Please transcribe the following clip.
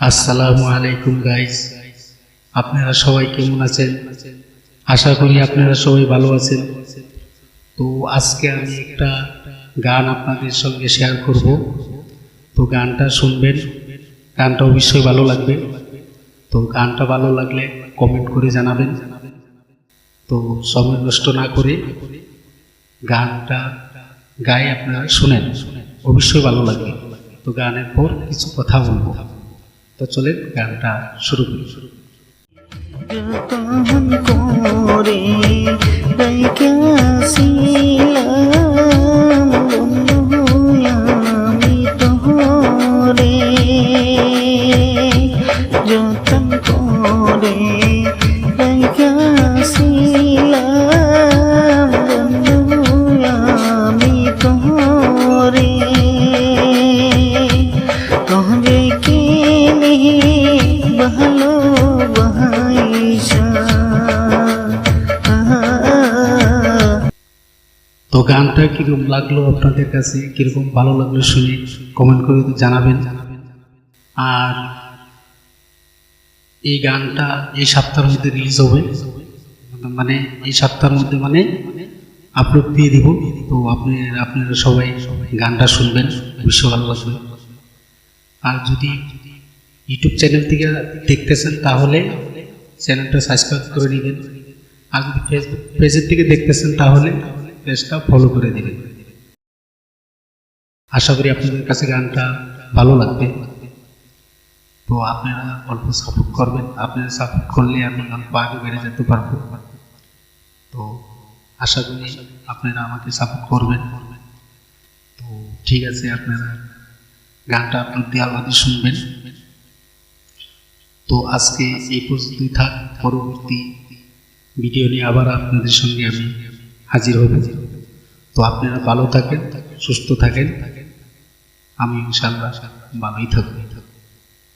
আসসালামু আলাইকুম গাইস আপনারা সবাই কেমন আছেন? আশা করি আপনারা সবাই ভালো আছেন। তো আজকে আমি একটা গান আপনাদের সঙ্গে শেয়ার করব। তো গানটা শুনবেন। গানটা অবশ্যই ভালো লাগবে। তো গানটা ভালো লাগলে কমেন্ট করে জানাবেন। তো সময় নষ্ট না করে গানটা গায়ে আপনারা শুনেন। অবশ্যই ভালো লাগবে। তো গানের পর কিছু কথা বলব। তো চলে গানটা শুরু করি। শুরু করে তো গানটা কীরকম লাগল আপনাদের কাছে? কীরকম ভালো লাগল শুনে কমেন্ট করে তো জানাবেন। আর এই গানটা এই সপ্তাহের মধ্যে রিলিজ হবে। মানে এই সপ্তাহের মধ্যে মানে আপলোড দিয়ে দিব। তো আপনি, আপনারা সবাই গানটা শুনবেন। অবশ্যই ভালো লাগবে। আর যদি ইউটিউব চ্যানেল থেকে দেখতেছেন, তাহলে চ্যানেলটা সাবস্ক্রাইব করে নেবেন। আর যদি ফেসবুক পেজের থেকে দেখতেছেন, তাহলে পেজটা ফলো করে দেবেন। আশা করি আপনাদের কাছে গানটা ভালো লাগবে। তো আপনারা অল্প সাপোর্ট করবেন। আপনারা সাপোর্ট করলে আমি অল্প আগে বেড়ে যেতে পারব। তো আশা করি আপনারা আমাকে সাপোর্ট করবেন। তো ঠিক আছে, আপনারা গানটা আপনার দেওয়ার শুনবেন। তো আজকে এই পর্যন্তই থাক। পরবর্তী ভিডিও নিয়ে আবার আপনাদের সঙ্গে আমি হাজির হবে তো আপনারা ভালো থাকেন সুস্থ থাকেন। আমি ইনশাল্লাহ ভালোই থাকব।